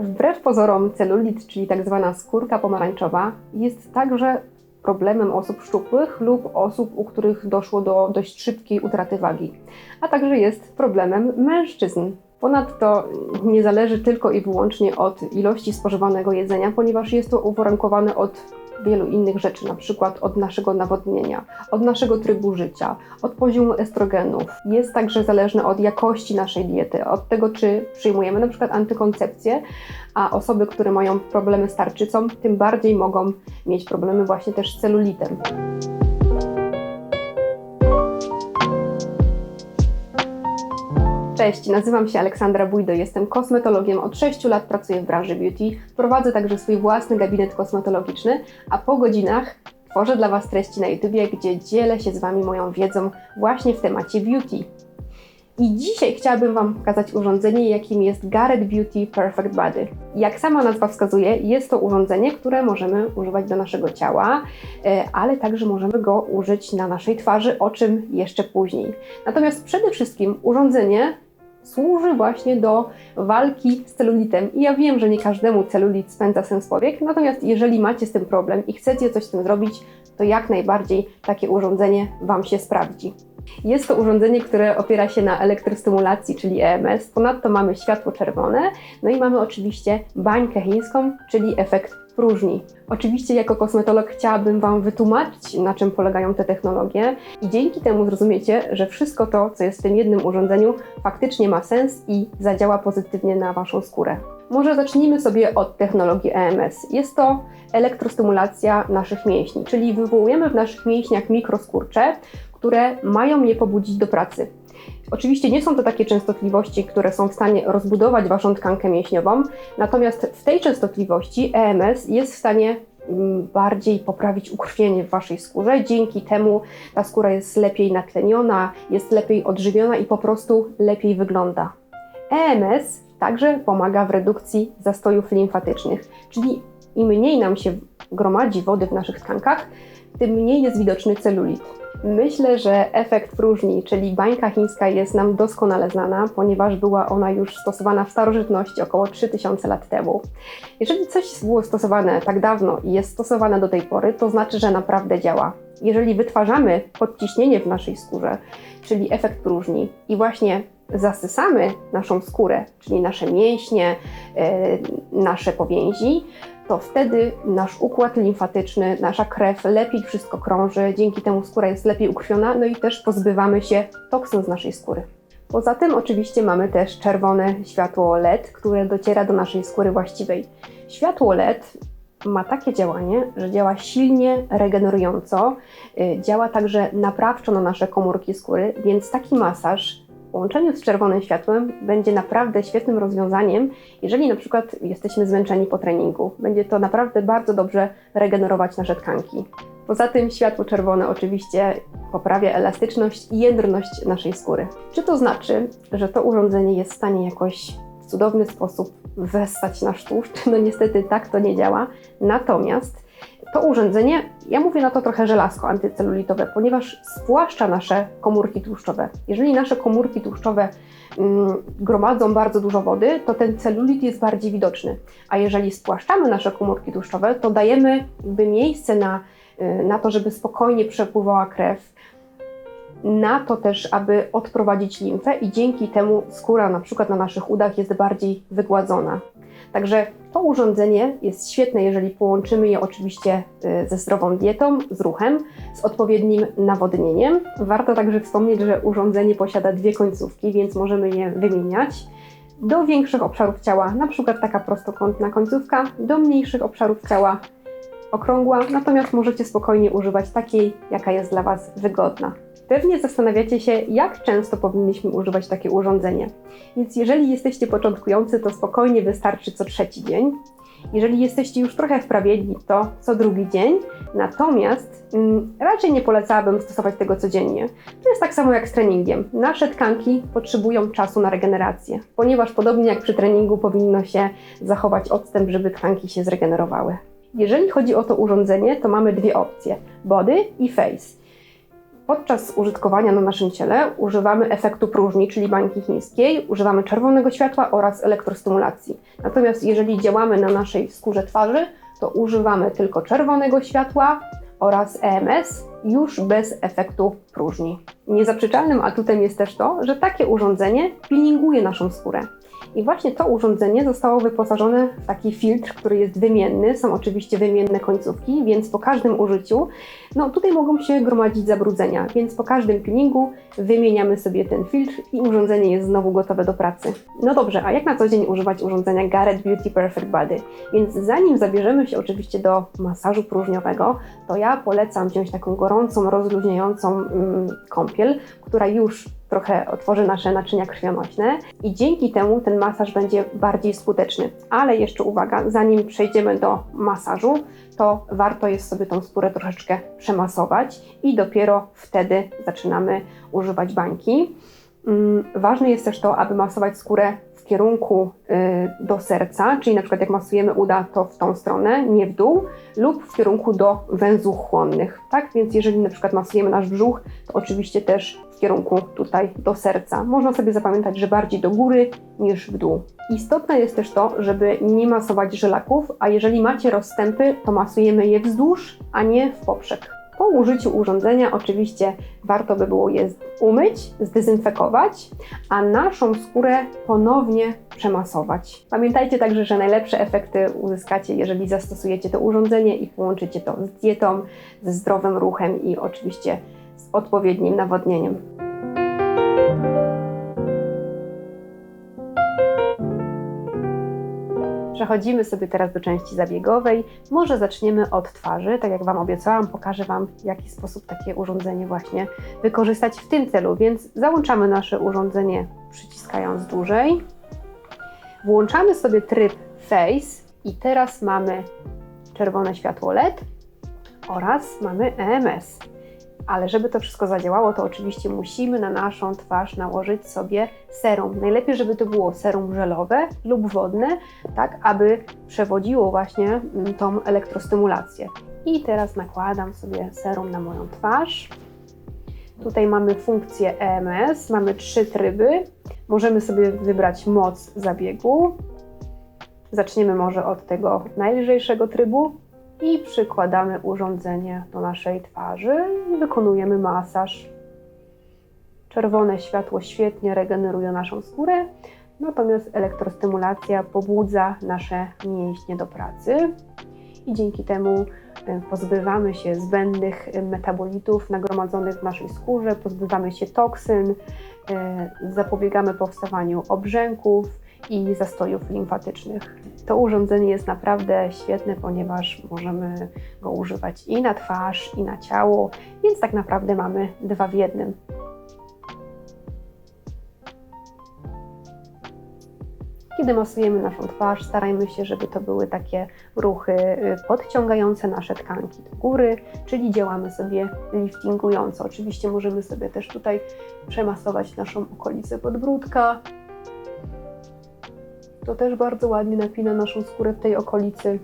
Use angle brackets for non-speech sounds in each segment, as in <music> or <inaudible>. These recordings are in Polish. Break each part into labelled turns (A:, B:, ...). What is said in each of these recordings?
A: Wbrew pozorom celulit, czyli tak zwana skórka pomarańczowa, jest także problemem osób szczupłych lub osób, u których doszło do dość szybkiej utraty wagi, a także jest problemem mężczyzn. Ponadto nie zależy tylko i wyłącznie od ilości spożywanego jedzenia, ponieważ jest to uwarunkowane od wielu innych rzeczy, na przykład od naszego nawodnienia, od naszego trybu życia, od poziomu estrogenów. Jest także zależne od jakości naszej diety, od tego, czy przyjmujemy na przykład antykoncepcję, a osoby, które mają problemy z tarczycą, tym bardziej mogą mieć problemy właśnie też z celulitem. Cześć, nazywam się Aleksandra Bujdo, jestem kosmetologiem. Od 6 lat pracuję w branży beauty. Prowadzę także swój własny gabinet kosmetologiczny, a po godzinach tworzę dla Was treści na YouTubie, gdzie dzielę się z Wami moją wiedzą właśnie w temacie beauty. I dzisiaj chciałabym Wam pokazać urządzenie, jakim jest Garrett Beauty Perfect Body. Jak sama nazwa wskazuje, jest to urządzenie, które możemy używać do naszego ciała, e, ale także możemy go użyć na naszej twarzy, o czym jeszcze później. Natomiast przede wszystkim urządzenie służy właśnie do walki z celulitem. I ja wiem, że nie każdemu celulit spędza sens powiek, natomiast jeżeli macie z tym problem i chcecie coś z tym zrobić, to jak najbardziej takie urządzenie Wam się sprawdzi. Jest to urządzenie, które opiera się na elektrostymulacji, czyli EMS. Ponadto mamy światło czerwone, no i mamy oczywiście bańkę chińską, czyli efekt próżni. Oczywiście jako kosmetolog chciałabym Wam wytłumaczyć, na czym polegają te technologie i dzięki temu zrozumiecie, że wszystko to, co jest w tym jednym urządzeniu, faktycznie ma sens i zadziała pozytywnie na Waszą skórę. Może zacznijmy sobie od technologii EMS. Jest to elektrostymulacja naszych mięśni, czyli wywołujemy w naszych mięśniach mikroskurcze, które mają je pobudzić do pracy. Oczywiście nie są to takie częstotliwości, które są w stanie rozbudować Waszą tkankę mięśniową, natomiast w tej częstotliwości EMS jest w stanie mm, bardziej poprawić ukrwienie w Waszej skórze. Dzięki temu ta skóra jest lepiej natleniona, jest lepiej odżywiona i po prostu lepiej wygląda. EMS także pomaga w redukcji zastojów limfatycznych, czyli im mniej nam się gromadzi wody w naszych tkankach, tym mniej jest widoczny celulit. Myślę, że efekt próżni, czyli bańka chińska jest nam doskonale znana, ponieważ była ona już stosowana w starożytności około 3000 lat temu. Jeżeli coś było stosowane tak dawno i jest stosowane do tej pory, to znaczy, że naprawdę działa. Jeżeli wytwarzamy podciśnienie w naszej skórze, czyli efekt próżni i właśnie zasysamy naszą skórę, czyli nasze mięśnie, yy, nasze powięzi, to wtedy nasz układ limfatyczny, nasza krew lepiej wszystko krąży, dzięki temu skóra jest lepiej ukrwiona, no i też pozbywamy się toksyn z naszej skóry. Poza tym oczywiście mamy też czerwone światło LED, które dociera do naszej skóry właściwej. Światło LED ma takie działanie, że działa silnie regenerująco, y, działa także naprawczo na nasze komórki skóry, więc taki masaż w z czerwonym światłem będzie naprawdę świetnym rozwiązaniem, jeżeli na przykład jesteśmy zmęczeni po treningu. Będzie to naprawdę bardzo dobrze regenerować nasze tkanki. Poza tym światło czerwone oczywiście poprawia elastyczność i jędrność naszej skóry. Czy to znaczy, że to urządzenie jest w stanie jakoś w cudowny sposób wessać nasz tłuszcz? <laughs> No niestety tak to nie działa. Natomiast to urządzenie, ja mówię na to trochę żelazko antycelulitowe, ponieważ spłaszcza nasze komórki tłuszczowe. Jeżeli nasze komórki tłuszczowe mm, gromadzą bardzo dużo wody, to ten celulit jest bardziej widoczny. A jeżeli spłaszczamy nasze komórki tłuszczowe, to dajemy jakby miejsce na, y, na to, żeby spokojnie przepływała krew, na to też, aby odprowadzić limfę i dzięki temu skóra na przykład na naszych udach jest bardziej wygładzona. Także to urządzenie jest świetne, jeżeli połączymy je oczywiście y, ze zdrową dietą, z ruchem, z odpowiednim nawodnieniem. Warto także wspomnieć, że urządzenie posiada dwie końcówki, więc możemy je wymieniać do większych obszarów ciała, na przykład taka prostokątna końcówka, do mniejszych obszarów ciała okrągła, natomiast możecie spokojnie używać takiej, jaka jest dla Was wygodna. Pewnie zastanawiacie się, jak często powinniśmy używać takie urządzenie. Więc jeżeli jesteście początkujący, to spokojnie wystarczy co trzeci dzień. Jeżeli jesteście już trochę wprawieni, to co drugi dzień. Natomiast mm, raczej nie polecałabym stosować tego codziennie. To jest tak samo jak z treningiem. Nasze tkanki potrzebują czasu na regenerację, ponieważ podobnie jak przy treningu powinno się zachować odstęp, żeby tkanki się zregenerowały. Jeżeli chodzi o to urządzenie, to mamy dwie opcje: body i face. Podczas użytkowania na naszym ciele używamy efektu próżni, czyli bańki chińskiej, używamy czerwonego światła oraz elektrostymulacji. Natomiast jeżeli działamy na naszej skórze twarzy, to używamy tylko czerwonego światła oraz EMS, już bez efektu próżni. Niezaprzeczalnym atutem jest też to, że takie urządzenie peelinguje naszą skórę. I właśnie to urządzenie zostało wyposażone w taki filtr, który jest wymienny. Są oczywiście wymienne końcówki, więc po każdym użyciu, no tutaj mogą się gromadzić zabrudzenia, więc po każdym peelingu wymieniamy sobie ten filtr i urządzenie jest znowu gotowe do pracy. No dobrze, a jak na co dzień używać urządzenia Garrett Beauty Perfect Body? Więc zanim zabierzemy się oczywiście do masażu próżniowego, to ja polecam wziąć taką gorącą, rozluźniającą mm, kąpiel, która już trochę otworzy nasze naczynia krwionośne i dzięki temu ten masaż będzie bardziej skuteczny. Ale jeszcze uwaga, zanim przejdziemy do masażu, to warto jest sobie tą skórę troszeczkę przemasować i dopiero wtedy zaczynamy używać bańki. Mm, ważne jest też to, aby masować skórę w kierunku y, do serca, czyli na przykład jak masujemy uda, to w tą stronę, nie w dół, lub w kierunku do węzłów chłonnych, tak? Więc jeżeli na przykład masujemy nasz brzuch, to oczywiście też kierunku tutaj do serca. Można sobie zapamiętać, że bardziej do góry niż w dół. Istotne jest też to, żeby nie masować żelaków, a jeżeli macie rozstępy, to masujemy je wzdłuż, a nie w poprzek. Po użyciu urządzenia oczywiście warto by było je umyć, zdezynfekować, a naszą skórę ponownie przemasować. Pamiętajcie także, że najlepsze efekty uzyskacie, jeżeli zastosujecie to urządzenie i połączycie to z dietą, ze zdrowym ruchem i oczywiście odpowiednim nawodnieniem. Przechodzimy sobie teraz do części zabiegowej. Może zaczniemy od twarzy. Tak jak Wam obiecałam, pokażę Wam, w jaki sposób takie urządzenie właśnie wykorzystać w tym celu. Więc załączamy nasze urządzenie przyciskając dłużej. Włączamy sobie tryb Face i teraz mamy czerwone światło LED oraz mamy EMS. Ale żeby to wszystko zadziałało, to oczywiście musimy na naszą twarz nałożyć sobie serum. Najlepiej, żeby to było serum żelowe lub wodne, tak aby przewodziło właśnie mm, tą elektrostymulację. I teraz nakładam sobie serum na moją twarz. Tutaj mamy funkcję EMS, mamy trzy tryby. Możemy sobie wybrać moc zabiegu. Zaczniemy może od tego najlżejszego trybu, i przykładamy urządzenie do naszej twarzy i wykonujemy masaż. Czerwone światło świetnie regeneruje naszą skórę, natomiast elektrostymulacja pobudza nasze mięśnie do pracy i dzięki temu e, pozbywamy się zbędnych metabolitów nagromadzonych w naszej skórze, pozbywamy się toksyn, e, zapobiegamy powstawaniu obrzęków i zastojów limfatycznych. To urządzenie jest naprawdę świetne, ponieważ możemy go używać i na twarz, i na ciało, więc tak naprawdę mamy dwa w jednym. Kiedy masujemy naszą twarz, starajmy się, żeby to były takie ruchy y, podciągające nasze tkanki do góry, czyli działamy sobie liftingująco. Oczywiście możemy sobie też tutaj przemasować naszą okolicę podbródka, to też bardzo ładnie napina naszą skórę w tej okolicy.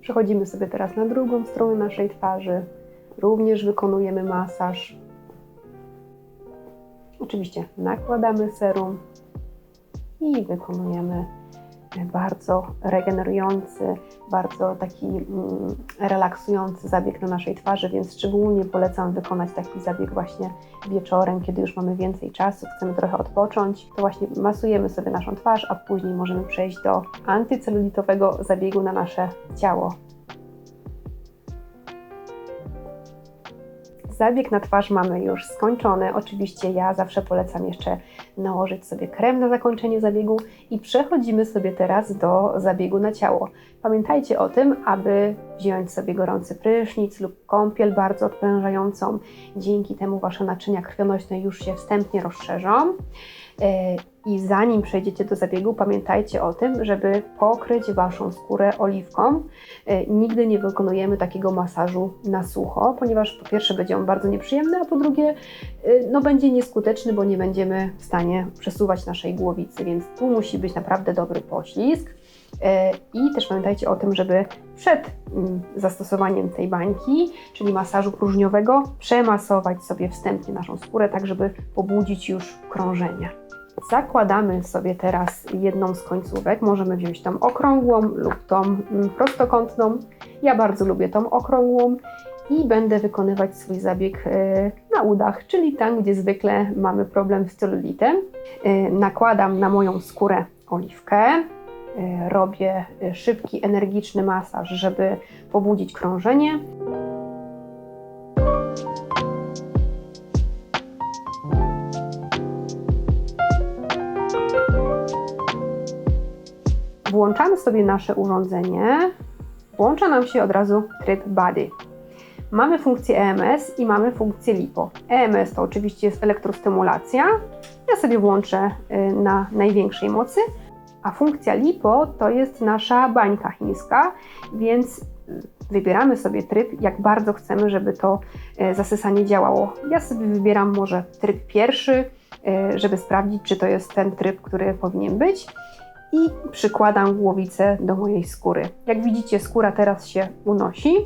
A: Przechodzimy sobie teraz na drugą stronę naszej twarzy. Również wykonujemy masaż. Oczywiście nakładamy serum i wykonujemy bardzo regenerujący, bardzo taki mm, relaksujący zabieg na naszej twarzy, więc szczególnie polecam wykonać taki zabieg właśnie wieczorem, kiedy już mamy więcej czasu, chcemy trochę odpocząć, to właśnie masujemy sobie naszą twarz, a później możemy przejść do antycelulitowego zabiegu na nasze ciało. Zabieg na twarz mamy już skończony. Oczywiście ja zawsze polecam jeszcze nałożyć sobie krem na zakończenie zabiegu i przechodzimy sobie teraz do zabiegu na ciało. Pamiętajcie o tym, aby wziąć sobie gorący prysznic lub kąpiel bardzo odprężającą. Dzięki temu Wasze naczynia krwionośne już się wstępnie rozszerzą. I zanim przejdziecie do zabiegu, pamiętajcie o tym, żeby pokryć Waszą skórę oliwką. E, nigdy nie wykonujemy takiego masażu na sucho, ponieważ po pierwsze będzie on bardzo nieprzyjemny, a po drugie e, no, będzie nieskuteczny, bo nie będziemy w stanie przesuwać naszej głowicy, więc tu musi być naprawdę dobry poślizg. E, I też pamiętajcie o tym, żeby przed mm, zastosowaniem tej bańki, czyli masażu próżniowego, przemasować sobie wstępnie naszą skórę, tak żeby pobudzić już krążenie. Zakładamy sobie teraz jedną z końcówek. Możemy wziąć tą okrągłą lub tą mm, prostokątną. Ja bardzo lubię tą okrągłą i będę wykonywać swój zabieg e, na udach, czyli tam, gdzie zwykle mamy problem z celulitem. E, Nakładam na moją skórę oliwkę. E, Robię szybki, energiczny masaż, żeby pobudzić krążenie. Włączamy sobie nasze urządzenie. Włącza nam się od razu tryb body. Mamy funkcję EMS i mamy funkcję LiPo. EMS to oczywiście jest elektrostymulacja. Ja sobie włączę y, na największej mocy, a funkcja LiPo to jest nasza bańka chińska, więc y, wybieramy sobie tryb, jak bardzo chcemy, żeby to y, zasysanie działało. Ja sobie wybieram może tryb pierwszy, żeby sprawdzić, czy to jest ten tryb, który powinien być i przykładam głowicę do mojej skóry. Jak widzicie, skóra teraz się unosi.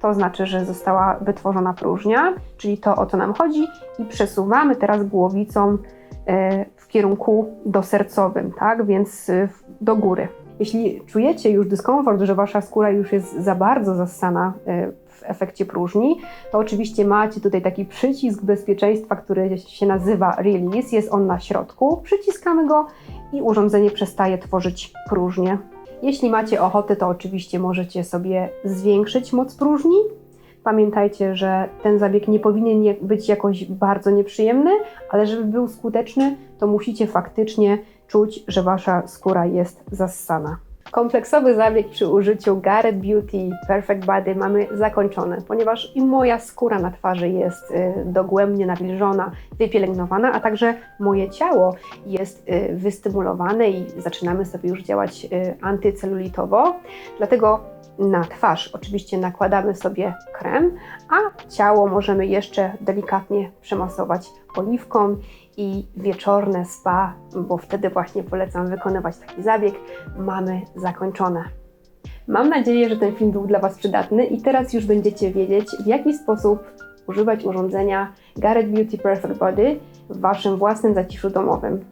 A: To znaczy, że została wytworzona próżnia, czyli to o co nam chodzi, i przesuwamy teraz głowicą e, w kierunku dosercowym, tak? Więc e, do góry. Jeśli czujecie już dyskomfort, że wasza skóra już jest za bardzo zassana e, w efekcie próżni, to oczywiście macie tutaj taki przycisk bezpieczeństwa, który się nazywa Release. Jest on na środku. Przyciskamy go i urządzenie przestaje tworzyć próżnię. Jeśli macie ochotę, to oczywiście możecie sobie zwiększyć moc próżni. Pamiętajcie, że ten zabieg nie powinien być jakoś bardzo nieprzyjemny, ale żeby był skuteczny, to musicie faktycznie czuć, że wasza skóra jest zassana. Kompleksowy zabieg przy użyciu Garrett Beauty Perfect Body mamy zakończony, ponieważ i moja skóra na twarzy jest y, dogłębnie nawilżona, wypielęgnowana, a także moje ciało jest y, wystymulowane i zaczynamy sobie już działać y, antycelulitowo. Dlatego na twarz oczywiście nakładamy sobie krem, a ciało możemy jeszcze delikatnie przemasować oliwką i wieczorne spa, bo wtedy właśnie polecam wykonywać taki zabieg, mamy zakończone. Mam nadzieję, że ten film był dla Was przydatny i teraz już będziecie wiedzieć, w jaki sposób używać urządzenia Garrett Beauty Perfect Body w Waszym własnym zaciszu domowym.